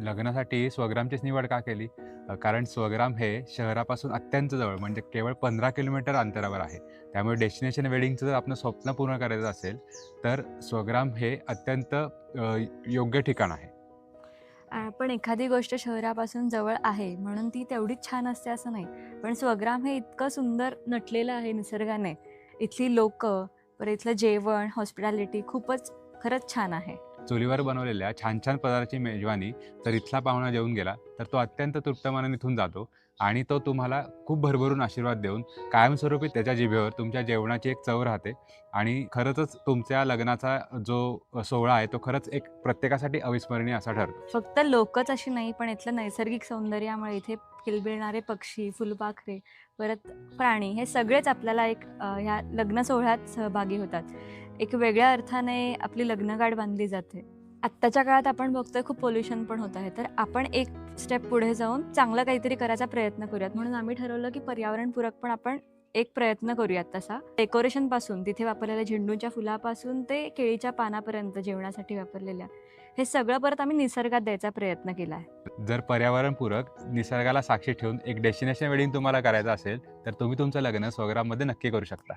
लग्नासाठी स्वग्रामचीच निवड का केली? कारण स्वग्राम हे शहरापासून अत्यंत जवळ म्हणजे केवळ पंधरा किलोमीटर अंतरावर आहे. त्यामुळे डेस्टिनेशन वेडिंगचं जर आपलं स्वप्न पूर्ण करायचं असेल तर स्वग्राम हे अत्यंत योग्य ठिकाण आहे. पण एखादी गोष्ट शहरापासून जवळ आहे म्हणून ती तेवढीच छान असते असं नाही. पण स्वग्राम हे इतकं सुंदर नटलेलं आहे निसर्गाने. इथली लोक परत इथलं जेवण हॉस्पिटॅलिटी खूपच खरंच छान आहे. चुलीवर बनवलेल्या छान छान पदार्थाची मेजवानी जर इथला पाहुणा जेवून गेला तर तो अत्यंत तृप्तमानाने इथून जातो आणि तो तुम्हाला खूप भरभरून आशीर्वाद देऊन कायमस्वरूपी त्याच्या जिभेवर तुमच्या जेवणाची एक चव राहते आणि खरंच तुमच्या लग्नाचा जो सोहळा आहे तो खरंच एक प्रत्येकासाठी अविस्मरणीय असा ठरतो. फक्त लोकच अशी नाही पण इथलं नैसर्गिक सौंदर्यामुळे इथे किलबिळणारे पक्षी फुलपाखरे परत प्राणी हे सगळेच आपल्याला एक ह्या लग्न सोहळ्यात सहभागी होतात. एक वेगळ्या अर्थाने आपली लग्नगाठ बांधली जाते. आत्ताच्या काळात आपण बघतोय खूप पोल्युशन पण होत आहे. तर आपण एक स्टेप पुढे जाऊन चांगलं काहीतरी करायचा प्रयत्न करूयात. म्हणून आम्ही ठरवलं की पर्यावरणपूरक पण आपण एक प्रयत्न करूयात तसा. डेकोरेशनपासून तिथे वापरलेल्या झेंडूच्या फुलापासून ते केळीच्या पानापर्यंत जेवणासाठी वापरलेल्या. हे सगळं परत आम्ही निसर्गात द्यायचा प्रयत्न केला आहे. जर पर्यावरणपूरक निसर्गाला साक्षी ठेवून एक डेस्टिनेशन वेडिंग तुम्हाला करायचं असेल तर तुम्ही तुमचं लग्न स्वग्राममध्ये नक्की करू शकता.